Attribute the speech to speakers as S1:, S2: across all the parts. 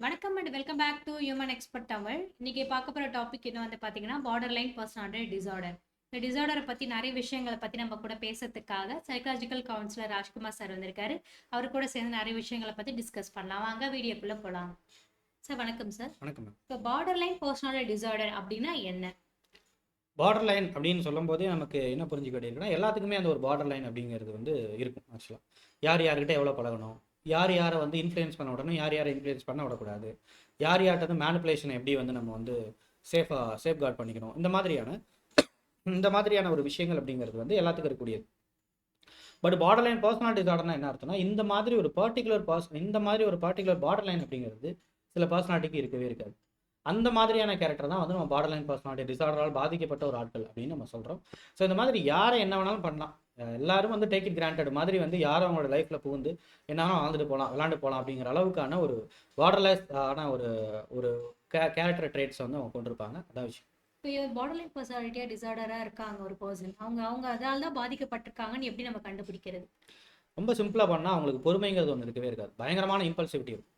S1: வணக்கம் and welcome back to human expert Tamil இன்னைக்கு பார்க்க போகிற டாபிக் என்ன வந்து பார்த்தீங்கன்னா பார்டர் லைன் பர்சனாலிட்டி டிசார்டர் இந்த டிசார்டரை பற்றி நிறைய விஷயங்களை பற்றி நம்ம கூட பேசுறதுக்காக சைக்காலஜிக்கல் கவுன்சிலர் ராஜ்குமார் சார் வந்திருக்காரு. அவர் கூட சேர்ந்து நிறைய விஷயங்களை பற்றி டிஸ்கஸ் பண்ணலாம். வாங்க வீடியோக்குள்ளே போகலாம் சார் வணக்கம் சார்
S2: வணக்கம்
S1: இப்போ பார்டர் லைன் பர்சனாலிட்டி டிசார்டர் அப்படின்னா என்ன?
S2: பார்டர் லைன் அப்படின்னு சொல்லும்போதே நமக்கு என்ன புரிஞ்சுக்க வேண்டியிருக்குன்னா எல்லாத்துக்குமே அந்த ஒரு பார்டர் லைன் அப்படிங்கிறது வந்து இருக்கும் ஆக்சுவலாக யார் யார்கிட்ட எவ்வளோ பழகணும்? யார் யாரை வந்து இன்ஃப்ளூயன்ஸ் பண்ண விடணும் யார் யாரை இன்ஃப்ளூயன்ஸ் பண்ண விடக்கூடாது. யார் யார்கிட்ட வந்து மேனிப்புலேஷன் எப்படி வந்து நம்ம வந்து சேஃபாக சேஃப் கார்ட் பண்ணிக்கணும். இந்த மாதிரியான இந்த மாதிரியான ஒரு விஷயங்கள் அப்படிங்கிறது வந்து எல்லாத்துக்கும் இருக்கக்கூடியது. பட் பார்டர் லைன் பர்சனாலிட்டி டிசார்டர்னா என்ன அர்த்தம்னா இந்த மாதிரி ஒரு பர்டிகுலர் பர்சன் இந்த மாதிரி ஒரு பர்டிகுலர் பார்டர் லைன் அப்படிங்கிறது சில பர்சனாலிட்டிக்கு இருக்கவே இருக்காது. அந்த மாதிரியான கேரக்டர் தான் வந்து நம்ம பார்டர் லைன் பர்சனாலிட்டி டிசார்டரால் பாதிக்கப்பட்ட ஒரு ஆட்கள் அப்படின்னு நம்ம சொல்கிறோம் ஸோ இந்த மாதிரி யாரை என்ன வேணாலும் பண்ணலாம். எல்லாரும் வந்து டேக் இட் கிராண்டட் மாதிரி வந்து யாரும் அவங்களோட லைஃப்பில் புகுந்து என்ன வேணாலும் வாழ்ந்துட்டு போகலாம் விளாண்டு போகலாம் அப்படிங்கிற அளவுக்கான ஒரு பார்டர்லெஸ் ஆன ஒரு ஒரு கேரக்டர் ட்ரேட்ஸ் வந்து அவங்க கொண்டிருப்பாங்க. அதான் விஷயம்.
S1: இப்போ பார்டர் லைன் பர்சனாலிட்டியாக டிசார்டராக இருக்காங்க ஒரு பர்சன் அவங்க அவங்க அதால் தான் பாதிக்கப்பட்டிருக்காங்கன்னு எப்படி நம்ம கண்டுபிடிக்கிறது?
S2: ரொம்ப சிம்பிளாக பண்ணால் அவங்களுக்கு பொறுமைங்கிறது ஒன்று இருக்கவே இருக்காது. பயங்கரமான இம்பல்சிவிட்டி இருக்கும்.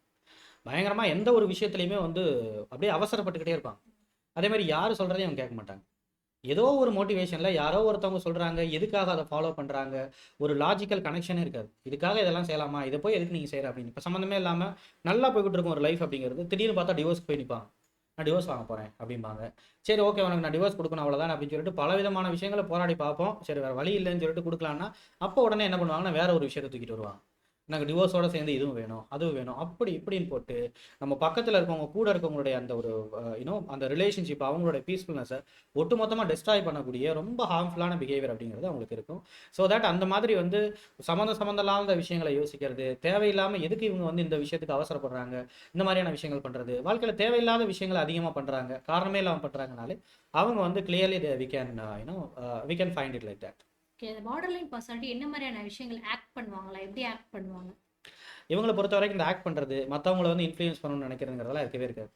S2: பயங்கரமாக எந்த ஒரு விஷயத்துலையுமே வந்து அப்படியே அவசரப்பட்டுக்கிட்டே இருப்பாங்க. அதே மாதிரி யார் சொல்கிறதையும் அவங்க கேட்க மாட்டாங்க. ஏதோ ஒரு மோட்டிவேஷனில் யாரோ ஒருத்தவங்க சொல்கிறாங்க எதுக்காக அதை ஃபாலோ பண்ணுறாங்க ஒரு லாஜிக்கல் கனெக்ஷனே இருக்காது. இதுக்காக இதெல்லாம் செய்யலாமா? இதை போய் எதுக்கு நீங்கள் செய்கிற அப்படின்னு. இப்போ சம்மந்தமே இல்லாமல் நல்லா போய்கிட்டு இருக்கும் ஒரு லைஃப் அப்படிங்கிறது. திடீர்னு பார்த்தா டிவோர்ஸ் போய் நிற்பாங்க நான் டிவோர்ஸ் வாங்க போகிறேன் அப்படிம்பாங்க. சரி ஓகே உனக்கு நான் டிவோர்ஸ் கொடுக்கணும் அவ்வளோதான் அப்படின்னு சொல்லிட்டு பல விதமான விஷயங்களை போராடி பார்ப்போம். சரி வேறு வழி இல்லைன்னு சொல்லிட்டு கொடுக்கலான்னா அப்போ உடனே என்ன பண்ணுவாங்கன்னா வேற ஒரு விஷயத்தை தூக்கிட்டு வருவாங்க. எனக்கு டிவோர்ஸோட சேர்ந்து இதுவும் வேணும் அதுவும் வேணும். அப்படி இப்படின்னு போட்டு நம்ம பக்கத்தில் இருக்கவங்க கூட இருக்கவங்களுடைய அந்த ஒரு இன்னும் அந்த ரிலேஷன்ஷிப் அவங்களோட பீஸ்ஃபுல்னஸை ஒட்டுமொத்தமாக டெஸ்ட்ராய் பண்ணக்கூடிய ரொம்ப ஹார்ம்ஃபுல்லான பிஹேவியர் அப்படிங்கிறது அவங்களுக்கு இருக்கும். ஸோ தட் அந்த மாதிரி வந்து சம்மந்த சம்மந்தம் இல்லாத விஷயங்களை யோசிக்கிறது தேவையில்லாமல் எதுக்கு இவங்க வந்து இந்த விஷயத்துக்கு அவசரப்படுறாங்க இந்த மாதிரியான விஷயங்கள் பண்ணுறது வாழ்க்கையில் தேவையில்லாத விஷயங்களை அதிகமாக பண்ணுறாங்க காரணமே இல்லாமல் பண்ணுறாங்கனாலே அவங்க வந்து clearly we can you know we can find it like that
S1: okay அந்த பார்டர் லைன் பர்சனாலிட்டி என்ன மாதிரியான விஷயங்கள் ஆக்ட் பண்ணுவாங்களா? எப்படி ஆக்ட் பண்ணுவாங்க?
S2: இவங்களை பொறுத்த வரைக்கும் இந்த ஆக்ட் பண்ணுறது மற்றவங்கள வந்து இன்ஃப்ளூயன்ஸ் பண்ணணும்னு நினைக்கிறதுங்கிறதெல்லாம் இருக்கவே இருக்காது.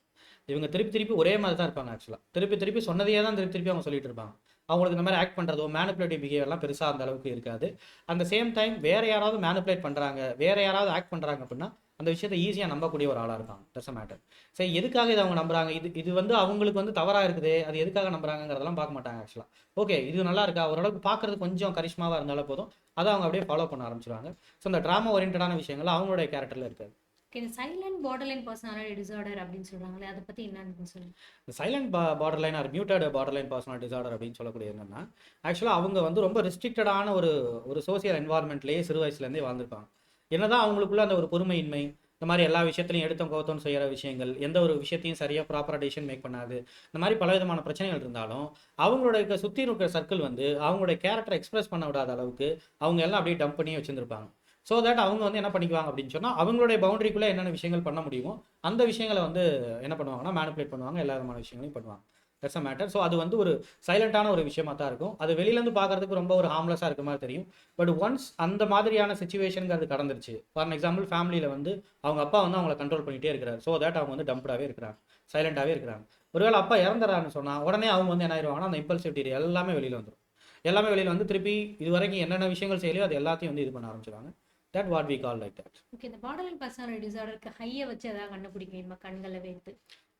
S2: இவங்க திருப்பி திருப்பி ஒரே மாதிரி தான் இருப்பாங்க ஆக்சுவலாக திருப்பி திருப்பி சொன்னதையே தான் திருப்பி திருப்பி அவங்க சொல்லிட்டு இருப்பாங்க. அவங்களுக்கு இந்த மாதிரி ஆக்ட் பண்ணுறதோ மேனுப்புலேட்டிவ் பிஹேவியர்லாம் பெருசாக அந்த அளவுக்கு இருக்காது. அந்த சேம் டைம் வேறு யாராவது மேனுப்புலேட் பண்ணுறாங்க வேறு யாராவது ஆக்ட் பண்ணுறாங்க அப்படின்னா அந்த விஷயத்தை ஈஸியாக நம்பக்கூடிய ஒரு ஆளாக இருப்பாங்க. டஸ் மேட்டர் சரி எதுக்காக இதை அவங்க நம்புறாங்க? இது இது வந்து அவங்களுக்கு வந்து தவறாக இருக்குது. அது எதுக்காக நம்புறாங்கிறதெல்லாம் பார்க்க மாட்டாங்க ஆக்சுவலாக ஓகே இது நல்லா இருக்கா? ஓரளவுக்கு பார்க்கறது கொஞ்சம் கரிஷ்மாவாக இருந்தாலும் போதும். அதை அவங்க அப்படியே ஃபாலோ பண்ண ஆரம்பிச்சிருவாங்க. ஸோ இந்த ட்ராமா ஓரியன்டான விஷயங்கள் அவங்களுடைய கேரக்டரில் இருக்காது.
S1: இந்த silent border line personality disorder அப்படின்னு சொல்றாங்களே அதை பத்தி என்னன்னு சொல்லுங்க.
S2: இந்த சைலண்ட் பா border line or muted border line personal disorder அப்படின்னு சொல்லக்கூடிய என்னன்னா ஆக்சுவலாக அவங்க வந்து ரொம்ப ரெஸ்ட்ரிக்டடான ஒரு ஒரு சோசியல் என்வாரன்மெண்ட்லேயே சிறு வயசுலேருந்தே வாழ்ந்திருப்பாங்க. என்னதான் அவங்களுக்குள்ள அந்த ஒரு பொறுமையின்மை இந்த மாதிரி எல்லா விஷயத்துலையும் எடுத்தோம் கோத்தம் செய்கிற விஷயங்கள் எந்த ஒரு விஷயத்தையும் சரியாக ப்ராப்பராக டிசிஷன் மேக் பண்ணாது இந்த மாதிரி பல விதமான பிரச்சனைகள் இருந்தாலும் அவங்களோட சுற்றி இருக்கிற சர்க்கிள் வந்து அவங்களுடைய கேரக்டரை எக்ஸ்பிரஸ் பண்ண விடாத அளவுக்கு அவங்க எல்லாம் அப்படியே டம்ப் பண்ணி வச்சுருப்பாங்க ஸோ தட் அவங்க வந்து என்ன பண்ணிக்குவாங்க அப்படின்னு சொன்னால் அவங்களுடைய பவுண்டரிக்குள்ளே என்னென்ன விஷயங்கள் பண்ண முடியுமோ அந்த விஷயங்களை வந்து என்ன பண்ணுவாங்கன்னா மேனிப்புலேட் பண்ணுவாங்க எல்லா விதமான விஷயங்களையும் பண்ணுவாங்க. தட்ஸ் அ மேட்டர் ஸோ அது வந்து ஒரு சைலண்டான ஒரு விஷயமா தான் இருக்கும். அது வெளியிலேருந்து பார்க்கறதுக்கு ரொம்ப ஒரு ஹார்ம்லெஸ்ஸாக இருக்க மாதிரி தெரியும். பட் ஒன்ஸ் அந்த மாதிரியான சுச்சுவேஷனுங்கிறது கடந்துருச்சு. ஃபார் எக்ஸாம்பிள் ஃபேமிலியில் வந்து அவங்க அப்பா வந்து அவங்கள கண்ட்ரோல் பண்ணிகிட்டே இருக்கிறாரு. ஸோ தட் அவங்க வந்து டம்ப்டாகவே இருக்கிறாங்க. சைலண்டாகவே இருக்கிறாங்க. ஒருவேளை அப்பா இறந்துறாருன்னு சொன்னால் உடனே அவங்க வந்து என்ன ஆயிடுவாங்கன்னா அந்த இம்பல்சிவிட்டி எல்லாமே வெளியில் வந்துடும் எல்லாமே வெளியில் வந்து திருப்பி இது வரைக்கும் என்னென்ன விஷயங்கள் செய்யலையோ அது எல்லாத்தையும் வந்து இது பண்ண ஆரம்பிச்சிடுவாங்க that what we call like that
S1: okay இந்த லைன் பர்சனாலிட்டி டிசார்டருக்கு ஹையை வச்சு ஏதாவது கண்டுபிடிக்க முடியுமா கண்களை வைத்து.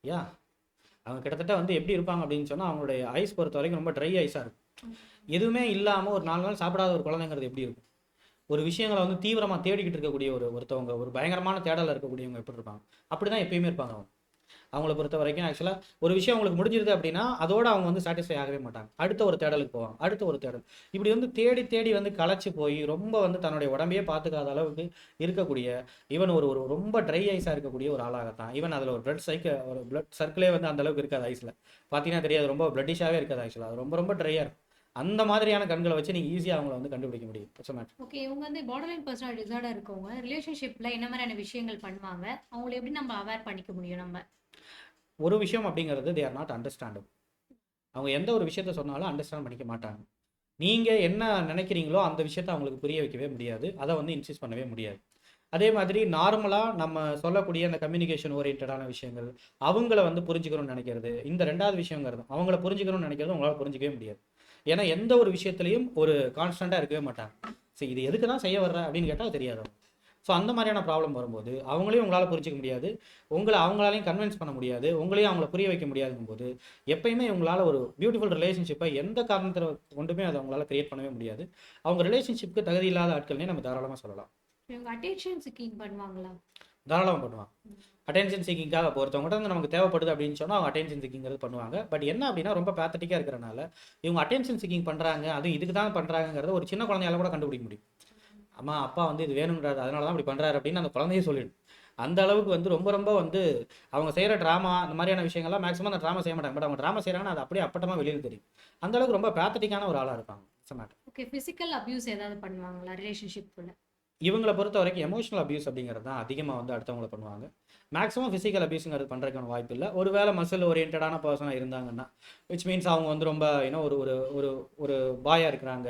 S2: யா அவங்க கிட்டத்தட்ட வந்து எப்படி இருப்பாங்க அப்படின்னு சொன்னால் அவங்களுடைய ஐஸ் பொறுத்த வரைக்கும் ரொம்ப ட்ரை ஐஸாக இருக்கும். எதுவுமே இல்லாமல் ஒரு நாலு நாள் சாப்பிடாத ஒரு குழந்தைங்கிறது எப்படி இருக்கும்? ஒரு விஷயங்களை வந்து தீவிரமாக தேடிக்கிட்டு இருக்கக்கூடிய ஒரு ஒருத்தவங்க ஒரு பயங்கரமான தேடலில் இருக்கக்கூடியவங்க எப்படி இருப்பாங்க? அப்படி தான் எப்பயுமே இருப்பாங்க அவங்க. அவங்கள பொறுத்த வரைக்கும் ஆக்சுவலாக ஒரு விஷயம் அவங்களுக்கு முடிஞ்சிருது அப்படின்னா அதோட அவங்க வந்து சாட்டிஸ்ஃபை ஆகவே மாட்டாங்க. அடுத்த ஒரு தேடலுக்கு போவாங்க. அடுத்த ஒரு தேடல். இப்படி வந்து தேடி தேடி வந்து களைச்சி போய் ரொம்ப வந்து தன்னுடைய உடம்பையே பார்த்துக்காத அளவுக்கு இருக்கக்கூடிய ஈவன் ஒரு ஒரு ரொம்ப ட்ரை ஐஸாக இருக்கக்கூடிய ஒரு ஆளாகத்தான். ஈவன் அதில் ஒரு பிளட் சைக்கிள் ஒரு பிளட் சர்க்கிளே வந்து அந்த அளவுக்கு இருக்காது ஐஸில் பார்த்தீங்கன்னா தெரியாது ரொம்ப பிளட்டிஷாகவே இருக்காது ஆக்சுவலாக அது ரொம்ப ரொம்ப ட்ரையாக இருக்கும். அந்த மாதிரியான கண்களை வச்சு நீங்கள் ஈஸியாக அவங்கள வந்து கண்டுபிடிக்க முடியும். இட்ஸ்
S1: ஓகே இவங்க வந்து பார்டர் லைன் பர்சனாலிட்டி டிசார்டர் இருக்கவங்க ரிலேஷன்ஷிப்ல என்ன மாதிரியான விஷயங்கள் பண்ணுவாங்க. அவங்களை எப்படி நம்ம அவேர் பண்ணிக்க முடியும் நம்ம?
S2: ஒரு விஷயம் அப்படிங்கிறது தே ஆர் நாட் அண்டர்ஸ்டாண்டபிள் அவங்க எந்த ஒரு விஷயத்த சொன்னாலும் அண்டர்ஸ்டாண்ட் பண்ணிக்க மாட்டாங்க. நீங்கள் என்ன நினைக்கிறீங்களோ அந்த விஷயத்த அவங்களுக்கு புரிய வைக்கவே முடியாது. அதை வந்து இன்சிஸ்ட் பண்ணவே முடியாது. அதே மாதிரி நார்மலாக நம்ம சொல்லக்கூடிய அந்த கம்யூனிகேஷன் ஓரியன்டான விஷயங்கள் அவங்கள வந்து புரிஞ்சுக்கணும்னு நினைக்கிறது இந்த ரெண்டாவது விஷயங்கிறது அவங்கள புரிஞ்சுக்கணும்னு நினைக்கிறது உங்களால் புரிஞ்சிக்கவே முடியாது. ஏன்னா எந்த ஒரு விஷயத்துலையும் ஒரு கான்ஸ்டண்ட்டாக இருக்கவே மாட்டாங்க. சரி இது எதுக்கு தான் செய்ய வர்ற அப்படின்னு கேட்டால் தெரியாது ஸோ அந்த மாதிரியான ப்ராப்ளம் வரும்போது அவங்களையும் உங்களால் புரிஞ்சிக்க முடியாது. உங்களை அவங்களாலையும் கன்வின்ஸ் பண்ண முடியாது. உங்களையும் அவங்கள புரிய வைக்க முடியாதுங்கும் போது எப்பயுமே உங்களால் ஒரு பியூட்டிஃபுல் ரிலேஷன்ஷிப்பை எந்த காரணத்தில் கொண்டுமே அதை அவங்களால கிரியேட் பண்ணவே முடியாது. அவங்க ரிலேஷன்ஷிப்புக்கு தகுதி இல்லாத ஆட்கள்னே நம்ம தாராளமாக சொல்லலாம்.
S1: அட்டென்ஷன் சிக்கிங் பண்ணுவாங்களா?
S2: தாராளமாக பண்ணுவாங்க. அட்டென்ஷன் சீக்கிங்காக ஒருத்தவங்ககிட்ட இருந்து நமக்கு தேவைப்படுது அப்படின்னு சொன்னால் அவங்க அட்டென்ஷன் சீக்கிங்கிறது பண்ணுவாங்க. பட் என்ன அப்படின்னா ரொம்ப பேத்தட்டிக்காக இருக்கிறனால இவங்க அட்டென்ஷன் சீக்கிங் பண்ணுறாங்க அதுவும் இதுக்கு தான் பண்ணுறாங்கிறத ஒரு சின்ன குழந்தையால கூட கண்டுபிடிக்க முடியும். அம்மா அப்பா வந்து இது வேணுங்கிறாரு அதனால தான் இப்படி பண்ணுறாரு அப்படின்னு அந்த குழந்தையே சொல்லிடும். அந்த அளவுக்கு வந்து ரொம்ப ரொம்ப வந்து அவங்க செய்கிற ட்ராமா அந்த மாதிரியான விஷயங்கள்லாம் மேக்ஸிமம் அந்த ட்ராமா செய்ய மாட்டாங்க. பட் அவங்க ட்ராமா செய்கிறாங்கன்னா அது அப்படியே அப்பட்டமாக வெளியில் தெரியும். அந்த அளவுக்கு ரொம்ப பேத்தட்டிக்கான ஒரு ஆளாக இருப்பாங்க
S1: ஓகே ஃபிசிக்கல் அபியூஸ் ஏதாவது பண்ணுவாங்களா ரிலேஷன்ஷிப்புள்ள
S2: இவங்களை பொறுத்த வரைக்கும் எமோஷனல் அபியூஸ் அப்படிங்கிறது தான் அதிகமாக வந்து அடுத்தவங்கள பண்ணுவாங்க. மேக்ஸிமம் ஃபிசிக்கல் அபியூஸுங்கிறது பண்ணுறதுக்கான வாய்ப்பு இல்லை. ஒருவேளை மசில் ஓரியன்டான பர்சனாக இருந்தாங்கன்னா விச் மீன்ஸ் அவங்க வந்து ரொம்ப ஒரு ஒரு ஒரு ஒரு பாயாக இருக்கிறாங்க.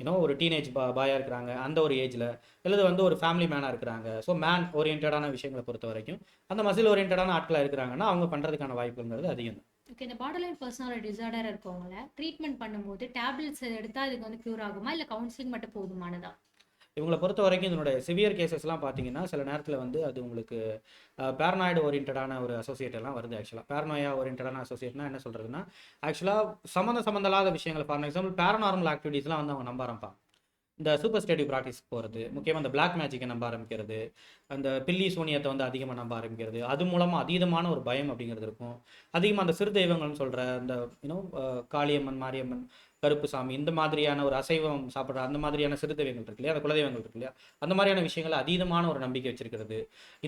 S2: யூனோ ஒரு டீனேஜ் பா பாயாக இருக்கிறாங்க. அந்த ஒரு ஏஜில் அல்லது வந்து ஒரு ஃபேமிலி மேனாக இருக்கிறாங்க. ஸோ மேன் ஓரியன்டான விஷயங்களை பொறுத்த வரைக்கும் அந்த மசில் ஓரியன்டான ஆட்களாக இருக்கிறாங்கன்னா அவங்க பண்ணுறதுக்கான வாய்ப்புங்கிறது அதிகம் தான்.
S1: ஓகே இந்த பாடலைன் பர்சனல் டிசார்டர் இருக்கவங்கள ட்ரீட்மெண்ட் பண்ணும்போது டேப்லெட்ஸ் எடுத்தால் அதுக்கு வந்து க்யூர் ஆகுமா? இல்லை கவுன்சிலிங் மட்டும் போதுமானதா?
S2: இவங்களை பொறுத்த வரைக்கும் இதனுடைய சிவியர் கேசஸ்லாம் பார்த்தீங்கன்னா சில நேரத்தில் வந்து அது உங்களுக்கு பேரனாய்டு ஓரியன்டான ஒரு அசோசியேட் எல்லாம் வருது ஆக்சுவலாக பேரனோயா ஓரியன்டான அசோசியேட்னா என்ன சொல்கிறதுனா ஆக்சுவலாக சம்மந்த சம்மந்தலாத விஷயங்கள். ஃபார் எக்ஸாம்பிள் பேரநார்மல் ஆக்டிவிட்டீஸ்லாம் வந்து அவங்க நம்ப ஆரம்பிப்பாங்க. இந்த சூப்பர் ஸ்டேடிவ் ப்ராக்டிஸ் போகிறது முக்கியமாக இந்த பிளாக் மேஜிக்கை நம்ப ஆரம்பிக்கிறது அந்த பில்லி சூனியத்தை வந்து அதிகமாக நம்ப ஆரம்பிக்கிறது அது மூலமாக அதீதமான ஒரு பயம் அப்படிங்கிறது இருக்கும். அதிகமாக அந்த சிறு தெய்வங்கள்னு சொல்கிற அந்த யூனோ காளியம்மன் மாரியம்மன் கருப்பு சாமி இந்த மாதிரியான ஒரு அசைவம் சாப்பிட்ற அந்த மாதிரியான சிறுதெய்வங்கள் இருக்கு இல்லையா? அந்த குலதெய்வங்கள் இருக்கு இல்லையா? அந்த மாதிரியான விஷயங்கள் அதீதமான ஒரு நம்பிக்கை வச்சிருக்கிறது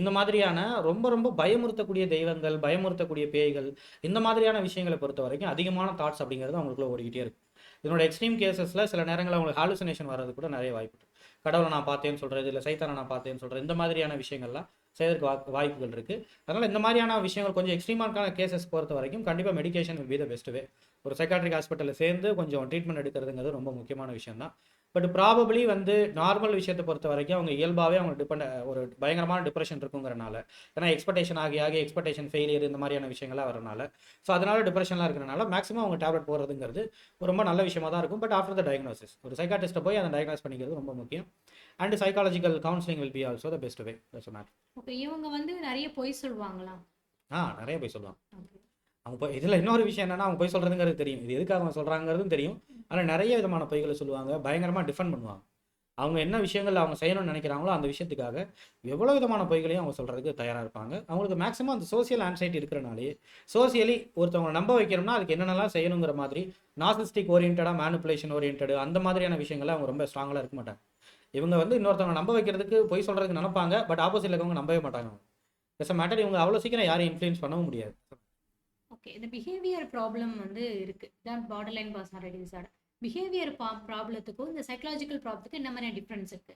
S2: இந்த மாதிரியான ரொம்ப ரொம்ப பயமுறுத்தக்கூடிய தெய்வங்கள் பயமுறுத்தக்கூடிய பேய்கள் இந்த மாதிரியான விஷயங்களை பொறுத்த வரைக்கும் அதிகமான தாட்ஸ் அப்படிங்கிறது அவங்களுக்குள்ள ஓடிக்கிட்டே இருக்கு. இதனோட எக்ஸ்ட்ரீம் கேசஸில் சில நேரங்களில் அவங்களுக்கு ஹாலுசினேஷன் வர்றது கூட நிறைய வாய்ப்பு கடவுளை நான் பார்த்தேன்னு சொல்கிறது இல்லை சைத்தானை நான் பார்த்தேன்னு சொல்கிறது இந்த மாதிரியான விஷயங்கள்லாம் செய்வதற்கு வா- வாய்ப்புகள் இருக்குது அதனால் இந்த மாதிரியான விஷயங்கள் கொஞ்சம் எக்ஸ்ட்ரீமான கேசஸ் பொறுத்த வரைக்கும் கண்டிப்பாக மெடிகேஷன் will பெஸ்ட்டு the ஒரு சைக்காட்ரிக் ஹாஸ்பிட்டலில் சேர்ந்து கொஞ்சம் ட்ரீட்மெண்ட் எடுக்கிறதுங்கிறது ரொம்ப முக்கியமான விஷயம் தான் பட் ப்ராபபிளி வந்து நார்மல் விஷயத்தை பொறுத்த வரைக்கும் அவங்க இயல்பாகவே அவங்க டிபெண்ட் ஒரு பயங்கரமான டிப்ரெஷன் இருக்குங்கிறனால. ஏன்னா எக்ஸ்பெக்டேஷன் ஆகி ஆகி எக்ஸ்பெக்டேஷன் ஃபெயிலியர் இந்த மாதிரியான விஷயங்கள்லாம் வரனால ஸோ அதனால டிப்ரெஷன்லாம் இருக்கிறனால மேக்ஸிமம் அவங்க டேப்லெட் போகிறதுங்கிறது ஒரு ரொம்ப நல்ல விஷயமா தான் இருக்கும். பட் ஆஃப்டர் த டயக்னோசிஸ் ஒரு சைக்காட்டிஸ்ட்டை போய் அதை டயக்னோஸ் பண்ணிக்கிறது ரொம்ப முக்கியம். And psychological counselling will be also the best way
S1: okay இவங்க வந்து நிறைய பொய் சொல்லுவாங்களா
S2: ஆ நிறைய போய் சொல்லுவாங்க. அவங்க போய் இதில் இன்னொரு விஷயம் என்னன்னா அவங்க போய் சொல்கிறதுங்கிறது தெரியும். இது எதுக்காக அவங்க சொல்கிறாங்கிறதும் தெரியும். ஆனால் நிறைய விதமான பொய்களை சொல்லுவாங்க. பயங்கரமாக டிஃபெண்ட் பண்ணுவாங்க. அவங்க என்ன விஷயங்கள் அவங்க செய்யணும்னு நினைக்கிறாங்களோ அந்த விஷயத்துக்காக எவ்வளோ விதமான பொய்களையும் அவங்க சொல்கிறதுக்கு தயாராக இருப்பாங்க. அவங்களுக்கு மேக்ஸிமம் அந்த சோசியல் ஆன்சைட்டி இருக்கிறனாலே சோசியலி ஒருத்தவங்க நம்ப வைக்கிறோம்னா அதுக்கு என்னென்னலாம் செய்யணுங்கிற மாதிரி நாசிஸ்டிக் ஓரியன்டாக மேனுப்புலேஷன் ஓரியன்டு அந்த மாதிரியான விஷயங்களை அவங்க ரொம்ப ஸ்ட்ராங்காக இருக்க மாட்டாங்க. இவங்க வந்து இன்னொருத்தவங்க நம்ப வைக்கிறதுக்கு பொய் சொல்கிறதுக்கு நினைப்பாங்க பட் ஆப்போசிட்ல இருக்கவங்க நம்பவே மாட்டாங்க. எஸ் மேட்டர் இவங்க அவ்வளோ சீக்கிரம் யாரையும் இன்ஃப்ளூயன்ஸ் பண்ணவும் முடியாது.
S1: ஓகே இந்த பிஹேவியர் ப்ராப்ளம் வந்து இருக்கு. இதான் பார்டர்லைன் பர்சனாலிட்டி டிசார்டர் பிஹேவியர் ப்ராப்ளத்துக்கும் இந்த சைக்கலாஜிக்கல் ப்ராப்ளத்துக்கும் என்ன மாதிரி டிஃப்ரென்ஸ் இருக்கு?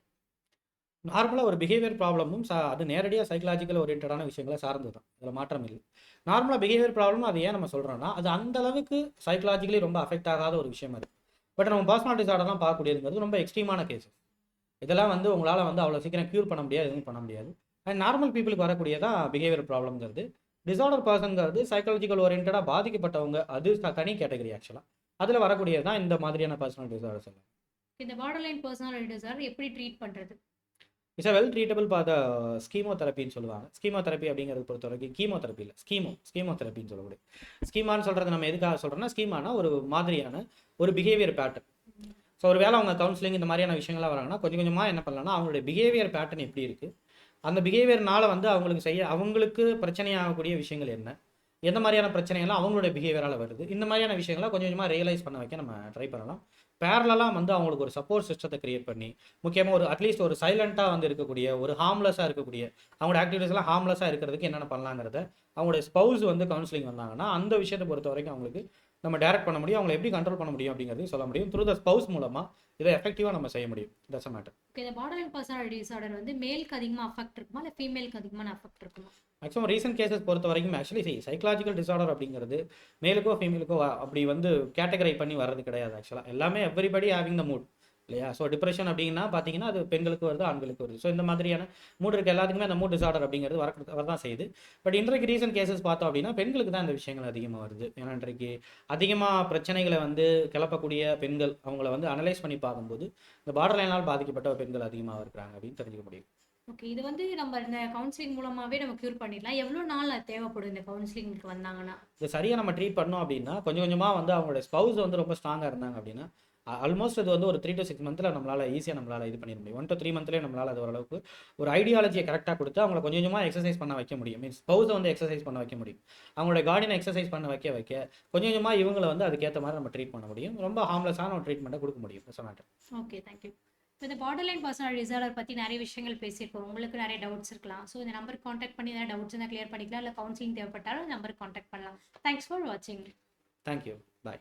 S2: நார்மலாக ஒரு பிஹேவியர் ப்ராப்ளமும் சா அது நேரடியாக சைக்கலாஜிக்கல் ஓரியன்டான விஷயங்களை சார்ந்து தான் அதில் மாற்றம் இல்லை. நார்மலாக பிஹேவியர் ப்ராப்ளம் அது ஏன் நம்ம சொல்கிறோம்னா அது அந்த அளவுக்கு சைக்கலாஜிக்கலி ரொம்ப அஃபெக்ட் ஆகாத ஒரு விஷயம் அது. பட் நம்ம பர்சனாலிட்டி டிசார்டர்லாம் பார்க்கக்கூடியதுங்கிறது ரொம்ப எக்ஸ்ட்ரீமான கேஸ் இதெல்லாம் வந்து உங்களால் வந்து அவ்வளோ சீக்கிரம் க்யூர் பண்ண முடியாது எதுவும் பண்ண முடியாது. அண்ட் நார்மல் பீப்புளுக்கு வரக்கூடியதான் பிஹேவியர் ப்ராப்ளம்ங்கிறது டிசார்டர் பர்சன்ங்கிறது சைக்காலஜிக்கல் ஓரியன்டாக பாதிக்கப்பட்டவங்க அது தனி கேட்டகரி ஆக்சுவலாக அதில் வரக்கூடியது தான் இந்த மாதிரியான பர்சனல் டிசார்டர்ஸ் எல்லாம்
S1: இந்த பார்டர்லைன் பர்சனாலிட்டி டிசார்டர் எப்படி ட்ரீட் பண்றது?
S2: It's a well treatable for the schema தெரப்பின்னு சொல்லுவாங்க. ஸ்கீமோ தெரப்பி அப்படிங்கிறது பொறுத்த வரைக்கும் கீமோ தெரப்பி இல்லை ஸ்கீமோ ஸ்கீமோ தெரப்பின்னு சொல்லக்கூடிய. ஸ்கீமான்னு சொல்கிறது நம்ம எதுக்காக சொல்கிறோம்னா ஸ்கீமானா ஒரு மாதிரியான ஒரு பிஹேவியர் பேட்டர்ன் ஸோ ஒரு வேளை அவங்க கவுன்சிலிங் இந்த மாதிரியான விஷயங்கள்லாம் வராங்கன்னா கொஞ்சம் கொஞ்சமாக என்ன பண்ணலாம்னா அவங்களுடைய பிஹேவியர் பேட்டர்ன் எப்படி இருக்குது அந்த பிஹேவியர்னால வந்து அவங்களுக்கு செய்ய அவங்களுக்கு பிரச்சனையாகக்கூடிய விஷயங்கள் என்ன? எந்த மாதிரியான பிரச்சனைகள்லாம் அவங்களுடைய பிஹேவியரால் வருது? இந்த மாதிரியான விஷயங்களை கொஞ்சம் கொஞ்சமாக ரியலைஸ் பண்ண வைக்க நம்ம ட்ரை பண்ணலாம். பேரலாக வந்து அவங்களுக்கு ஒரு சப்போர்ட் சிஸ்டத்தை கிரியேட் பண்ணி முக்கியமாக ஒரு அட்லீஸ்ட் ஒரு சைலண்ட்டாக வந்து இருக்கக்கூடிய ஒரு ஹார்ம்லெஸ்ஸாக இருக்கக்கூடிய அவங்களோட ஆக்டிவிட்டீஸ்லாம் ஹார்ம்லெஸ்ஸாக இருக்கிறதுக்கு என்னென்ன பண்ணலாங்கிறத அவங்களுடைய ஸ்பௌஸ் வந்து கவுன்சிலிங் வந்தாங்கன்னா அந்த விஷயத்தை பொறுத்த வரைக்கும் அவங்களுக்கு நம்ம டைரக்ட் பண்ண முடியும். அவங்களை எப்படி கண்ட்ரோல் பண்ண முடியும் அப்படிங்கிறதையும் சொல்ல முடியும். த்ரூ த ஸ்பௌஸ் மூலமாக இதை எஃபெக்டிவாக நம்ம செய்ய முடியும். தட்ஸ் மேட்டர்
S1: ஓகே இந்த பார்டர்லைன் பர்சனாலிட்டி டிசார்டர் வந்து மேலுக்கு அதிகமாக அஃபெக்ட் இருக்குமா? இல்லை ஃபீமேலுக்கு அதிகமான அஃபெக்ட் இருக்குமா?
S2: மேக்ஸிமம் ரீசன்ட் கேசஸ் பொறுத்த வரைக்கும் ஆக்சுவலி சரி சைக்கலாஜிக்கல் டிசார்டர் அப்படிங்கிறது மேலுக்கோ ஃபீமேலுக்கோ அப்படி வந்து கேட்டகரை பண்ணி வர்றது கிடையாது ஆக்சுவலாக எல்லாமே எவ்ரிபடி ஹேவிங் த மூட் இல்லையா? ஸோ டிப்ரெஷன் அப்படின்னா பார்த்தீங்கன்னா அது பெண்களுக்கு வருது ஆண்களுக்கு வருது. ஸோ இந்த மாதிரியான மூட் இருக்க. எல்லாத்துக்குமே அந்த மூட் டிசார்டர் அப்படிங்கிறது வர வரதான் செய்யுது. பட் இன்றைக்கு ரீசன்ட் கேசஸ் பார்த்தோம் அப்படின்னா பெண்களுக்கு தான் இந்த விஷயங்கள் அதிகமாக வருது. ஏன்னா இன்றைக்கு அதிகமாக பிரச்சனைகளை வந்து கிளப்பக்கூடிய பெண்கள் அவங்கள வந்து அனலைஸ் பண்ணி பார்க்கும்போது இந்த பார்டர் லைனால் பாதிக்கப்பட்ட பெண்கள் அதிகமாக இருக்கிறாங்க அப்படின்னு தெரிஞ்சுக்க முடியும்.
S1: ஓகே இது வந்து நம்ம இந்த கவுன்சிலிங் மூலமாவே நம்ம கியூர் பண்ணிடலாம். எவ்வளோ நாள் தேவைப்படும் இந்த கவுன்சிலிங்க்கு வந்தாங்கன்னா?
S2: இது சரியாக நம்ம ட்ரீட் பண்ணோம் அப்படின்னா கொஞ்சம் கொஞ்சமாக வந்து அவங்களோட ஸ்பவுஸ் வந்து ரொம்ப ஸ்ட்ராங்காக இருந்தாங்க அப்படின்னா ஆல்மோஸ்ட் இது வந்து ஒரு த்ரீ to சிக்ஸ் மந்த்தில் நம்மளால் ஈஸியாக நம்மளால் இது பண்ணிட முடியும். ஒன் to த்ரீ மந்த்லேயே நம்மளால் அது ஓரளவுக்கு ஒரு ஐடியாலஜியை கரெக்டாக கொடுத்து அவங்கள கொஞ்சம் கொஞ்சமாக எக்ஸசைஸ் பண்ண வைக்க முடியும். மீன்ஸ் ஸ்பவுஸை வந்து எக்ஸசைஸ் பண்ண வைக்க முடியும். அவங்களோட கார்டினை எக்ஸசைஸ் பண்ண வைக்க வைக்க கொஞ்சம் கொஞ்சமாக இவங்களை வந்து அதுக்கேற்ற மாதிரி நம்ம ட்ரீட் பண்ண முடியும். ரொம்ப ஹார்ம்லெஸ்ஸான ஒரு ட்ரீட்மெண்ட்டை கொடுக்க முடியும். சொன்னாட்டு
S1: ஓகே தேங்க்யூ இந்த பார்டர்லைன் பர்சனல் டிசார்டர் பற்றி நிறைய விஷயங்கள் பேசியிருக்கோம். உங்களுக்கு நிறைய டவுட்ஸ் இருக்கலாம். ஸோ இந்த நம்பருக்கு காண்டாக்ட் பண்ணி ஏதாவது டவுட்ஸ் இருந்தால் கிளியர் பண்ணிக்கலாம். இல்லை கவுன்சிலிங் தேவைப்பட்டாலும் நம்பருக்கு காண்டாக்ட் பண்ணலாம். தேங்க்ஸ் ஃபார் வாட்சிங்
S2: தேங்க்யூ பாய்